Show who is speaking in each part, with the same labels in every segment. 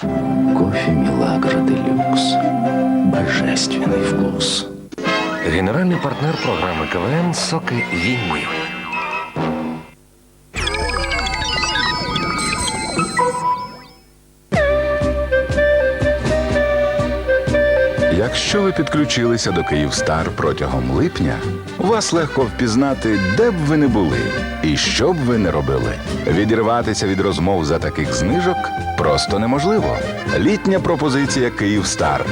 Speaker 1: Кофе Милагро Делюкс. Божественный вкус.
Speaker 2: Генеральний партнер програми КВН Соки Вінні.
Speaker 3: Якщо ви підключилися до Київстар протягом липня, вас легко впізнати, де б ви не були і що б ви не робили. Відірватися від розмов за таких знижок просто неможливо. Літня пропозиція Київстар.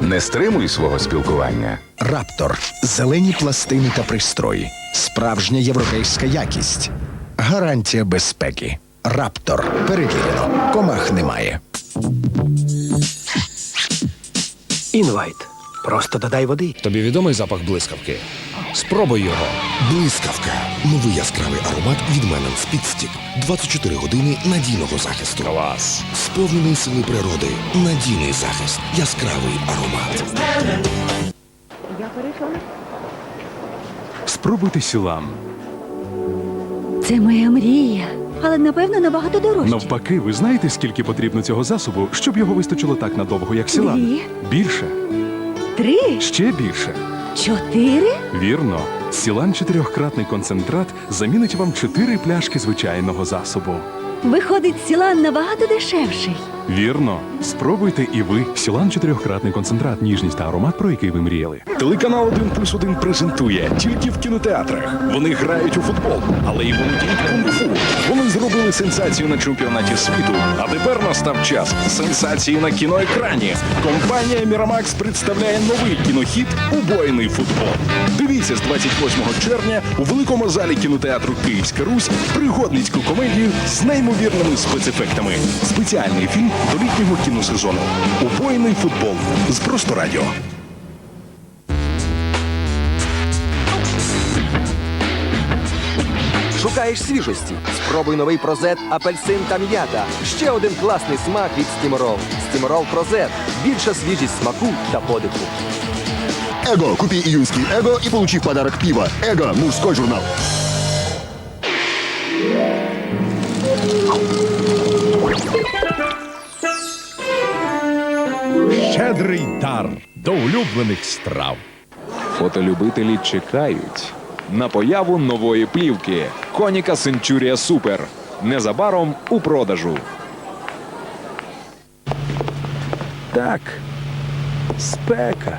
Speaker 3: Не стримуй свого спілкування.
Speaker 4: Раптор зелені пластини та пристрої. Справжня європейська якість. Гарантія безпеки. Раптор. Перевірено. Комах немає.
Speaker 5: Інвайт. Просто додай води.
Speaker 6: Тобі відомий запах блискавки? Спробуй його.
Speaker 7: Блискавка. Новий яскравий аромат від Менен Спідстік. 24 години надійного захисту.
Speaker 6: Клас.
Speaker 7: Сповнений сили природи. Надійний захист. Яскравий аромат.
Speaker 8: Спробуйте сілам.
Speaker 9: Це моя мрія. Але напевно набагато дорожче.
Speaker 8: Навпаки, ви знаєте, скільки потрібно цього засобу, щоб його вистачило так надовго, як сіла
Speaker 9: Дві.
Speaker 8: Більше.
Speaker 9: Три,
Speaker 8: Ще більше.
Speaker 9: чотири.
Speaker 8: Вірно. Сілан чотирьохкратний концентрат замінить вам чотири пляшки звичайного засобу.
Speaker 9: Виходить, сілан набагато дешевший.
Speaker 8: Вірно. Спробуйте і ви. Сілан чотирьохкратний концентрат, ніжність та аромат, про який ви мріяли. Телеканал 1 плюс 1 презентує тільки в кінотеатрах. Вони грають у футбол, але й володіють кунг-фу. Вони зробили сенсацію на чемпіонаті світу. А тепер настав час сенсації на кіноекрані. Компанія Мірамакс представляє новий кінохіт Убойний футбол. Дивіться з 28 червня у великому залі кінотеатру Київська Русь пригодницьку комедію з неймовірними спецефектами. Спеціальний фільм до літнього кіносезону. Убойний футбол з просто радіо.
Speaker 5: Шукаєш свіжості? Спробуй новий прозет, апельсин та м'ята. Ще один класний смак від Стіморол. Стіморол Прозет. Більша свіжість смаку та подиху.
Speaker 7: Эго. Купи июньский Эго и получи в подарок пиво. Эго. Мужской журнал.
Speaker 6: Щедрий дар до улюблених страв.
Speaker 10: Фотолюбителі чекають на появу нової плівки Коніка Centuria Super. Незабаром у продажу.
Speaker 11: Так. Спека.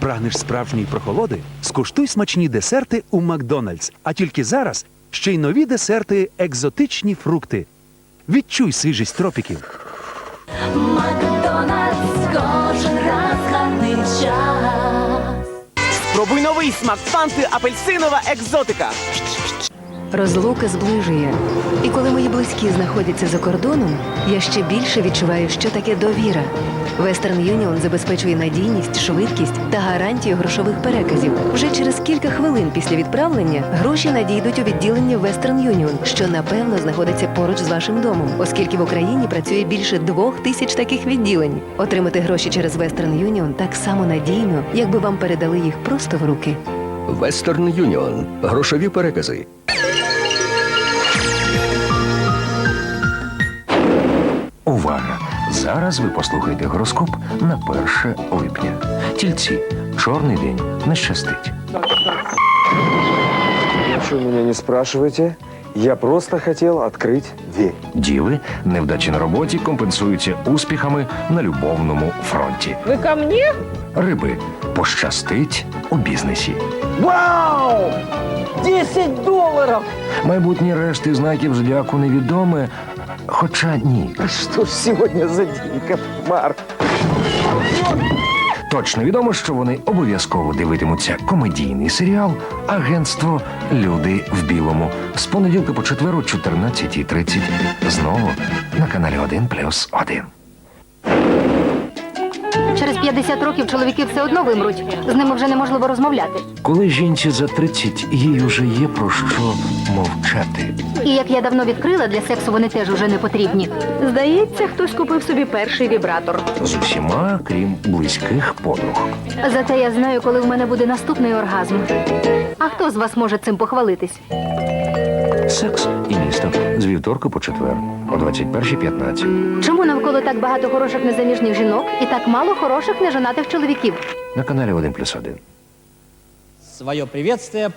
Speaker 11: Прагнеш справжньої прохолоди? Скуштуй смачні десерти у Макдональдс. А тільки зараз ще й нові десерти екзотичні фрукти. Відчуй свіжість тропіків.
Speaker 5: Спробуй новий смак фанти апельсинова екзотика.
Speaker 9: Розлука зближує. І коли мої близькі знаходяться за кордоном, я ще більше відчуваю, що таке довіра. Western Union забезпечує надійність, швидкість та гарантію грошових переказів. Вже через кілька хвилин після відправлення гроші надійдуть у відділення Western Union, що напевно знаходиться поруч з вашим домом, оскільки в Україні працює більше двох тисяч таких відділень. Отримати гроші через Western Union так само надійно, якби вам передали їх просто в руки.
Speaker 5: Western Union. Грошові перекази.
Speaker 2: Увага! Зараз ви послухаєте гороскоп на 1 липня. Тільці. Чорний день не щастить.
Speaker 12: Ничего меня не спрашивайте. Я просто хотел открыть дверь.
Speaker 2: Діви, невдачі на роботі компенсуються успіхами на любовному фронті.
Speaker 9: Ви ко мені?
Speaker 2: Риби пощастить у бізнесі.
Speaker 5: Вау! 10 доларів!
Speaker 2: Майбутні решти знаків зодіаку невідоме, хоча ні.
Speaker 12: Что ж сегодня за день, кошмар?
Speaker 2: Точно відомо, що вони обов'язково дивитимуться комедійний серіал Агентство Люди в білому з понеділка по четверо, о 14.30. Знову на каналі 1 плюс 1.
Speaker 9: Через 50 років чоловіки все одно вимруть. З ними вже неможливо розмовляти.
Speaker 2: Коли жінці за 30, їй уже є про що мовчати.
Speaker 9: І як я давно відкрила, для сексу вони теж уже не потрібні. Здається, хтось купив собі перший вібратор.
Speaker 2: З усіма, крім близьких подруг.
Speaker 9: Зате я знаю, коли в мене буде наступний оргазм. А хто з вас може цим похвалитись?
Speaker 2: Секс і місто з вівторка по четвер о 21.15
Speaker 13: Чому навколо так багато хороших незаміжніх жінок і так мало хороших нежонатих чоловіків?
Speaker 2: на каналі 1+,1.
Speaker 14: Своє приветствие